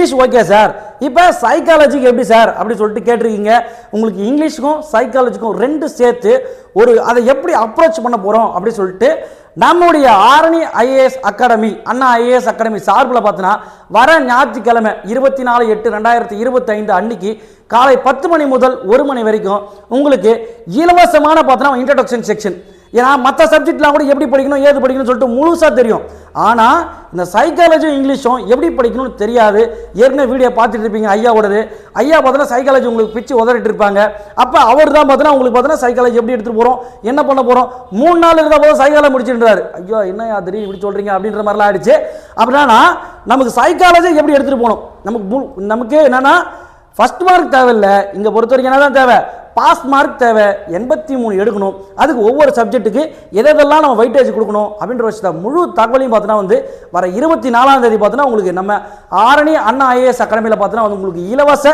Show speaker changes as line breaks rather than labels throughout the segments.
English okay sir. இப்போ சைக்காலஜிக்கு எப்படி sir? அப்படி சொல்லிட்டு கேட்டிருக்கீங்க. உங்களுக்கு இங்கிலீஷுக்கும் சைக்காலஜிக்கும் ரெண்டு சேர்த்து ஒரு அதை எப்படி அப்ரோச் பண்ண போகிறோம் அப்படி சொல்லிட்டு நம்முடைய Arani IAS academy Anna IAS academy சார்பில் பார்த்தீங்கன்னா வர ஞாயிற்றுக்கிழமை இருபத்தி நாலு எட்டு ரெண்டாயிரத்தி இருபத்தைந்து அன்னைக்கு காலை பத்து மணி முதல் ஒரு மணி வரைக்கும் உங்களுக்கு இலவசமான பார்த்தீங்கன்னா இன்ட்ரடக்ஷன் செக்ஷன் ஏன்னா மற்ற சப்ஜெக்ட்லாம் கூட எப்படி படிக்கணும் ஏது படிக்கணும்னு சொல்லிட்டு முழுசாக தெரியும். ஆனால் இந்த சைக்காலஜியும் இங்கிலீஷும் எப்படி படிக்கணும்னு தெரியாது. ஏற்கனவே வீடியோ பார்த்துட்டு இருப்பீங்க ஐயாவோடது. ஐயா பார்த்தோன்னா சைக்காலஜி உங்களுக்கு பிச்சு உதறிட்டு இருப்பாங்க. அப்போ அவர் தான் பார்த்தோன்னா உங்களுக்கு பார்த்தோன்னா சைக்காலஜி எப்படி எடுத்துகிட்டு போகிறோம் என்ன பண்ண போகிறோம் மூணு நாள் இருந்தால் போதும் சைக்காலஜி முடிச்சுட்டுறாரு ஐயோ என்ன தெரியும் இப்படி சொல்கிறீங்க அப்படின்ற மாதிரிலாம் ஆயிடுச்சு. அப்படின்னா நமக்கு சைக்காலஜி எப்படி எடுத்துகிட்டு போகணும்? நமக்கு மு- நமக்கு என்னென்னா ஃபர்ஸ்ட் மார்க் தேவையில்லை. இங்கே பொறுத்த வரைக்கும் என்ன தான் தேவை? பாஸ் மார்க் தேவை எண்பத்தி மூணு எடுக்கணும். அதுக்கு ஒவ்வொரு சப்ஜெக்ட்டுக்கு எதெல்லாம் நம்ம வெயிட்டேஜ் கொடுக்கணும் அப்படின்ற விஷயத்த முழு தகவலையும் பார்த்தீங்கன்னா வந்து வர இருபத்தி நாலாம் தேதி பார்த்தீங்கன்னா உங்களுக்கு நம்ம ஆரணி அண்ணா ஐஏஎஸ் அகாடமியில் பார்த்தீங்கன்னா வந்து உங்களுக்கு இலவச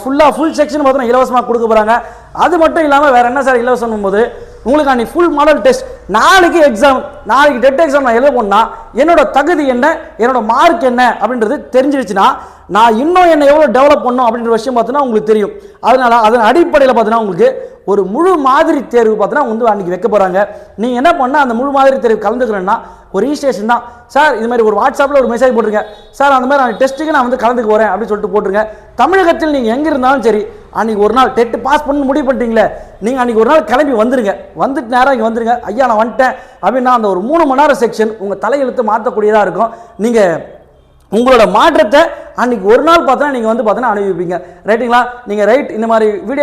ஃபுல்லாக ஃபுல் செக்ஷன் பார்த்தீங்கன்னா இலவசமாக கொடுக்க போகிறாங்க அது மட்டும் இல்லாமல் வேறு என்ன சார் இலவசம் போது உங்களுக்கு அன்றைக்கி ஃபுல் மாடல் டெஸ்ட் நாளைக்கு எக்ஸாம் நாளைக்கு டெட் எக்ஸாம் நான் எழுத போனால் என்னோட தகுதி என்ன என்னோட மார்க் என்ன அப்படின்றது தெரிஞ்சிருச்சுன்னா நான் இன்னும் என்னை எவ்வளோ டெவலப் பண்ணும் அப்படின்ற விஷயம் பார்த்தீங்கன்னா உங்களுக்கு தெரியும். அதனால் அதன் அடிப்படையில் பார்த்தீங்கன்னா உங்களுக்கு ஒரு முழு மாதிரி தேர்வு பார்த்தீங்கன்னா வந்து அன்னைக்கு வைக்க போகிறாங்க நீங்கள் என்ன பண்ணால் அந்த முழு மாதிரி தேர்வு கலந்துக்கிறேன்னா ஒரு ரிஜிஸ்ட்ரேஷன் தான். சார் இது மாதிரி ஒரு வாட்ஸ்அப்பில் ஒரு மெசேஜ் போட்டுருங்க. சார் அந்த மாதிரி நான் டெஸ்ட்டுக்கு நான் வந்து கலந்துக்கு போகிறேன் அப்படின்னு சொல்லிட்டு போட்டுருங்க. தமிழகத்தில் நீங்கள் எங்கே இருந்தாலும் சரி அன்றைக்கி ஒரு நாள் டெட்டு பாஸ் பண்ணி முடிவு பண்ணிட்டீங்களே நீங்கள் அன்றைக்கி ஒரு நாள் கிளம்பி வந்துருங்க. வந்துட்டு நேரம் இங்கே வந்துருங்க. ஐயா நான் வந்துட்டேன். அப்படின்னா அந்த ஒரு மூணு மணி நேரம் செக்ஷன் உங்கள் தலையெழுத்து மாற்றக்கூடியதாக இருக்கும். நீங்கள் உங்களோட மாற்றத்தை அன்னைக்கு ஒரு நாள் பார்த்தா நீங்கள் வந்து பார்த்தோன்னா அனுபவிப்பீங்க. ரைட்டுங்களா நீங்கள் ரைட் இந்த மாதிரி வீடியோ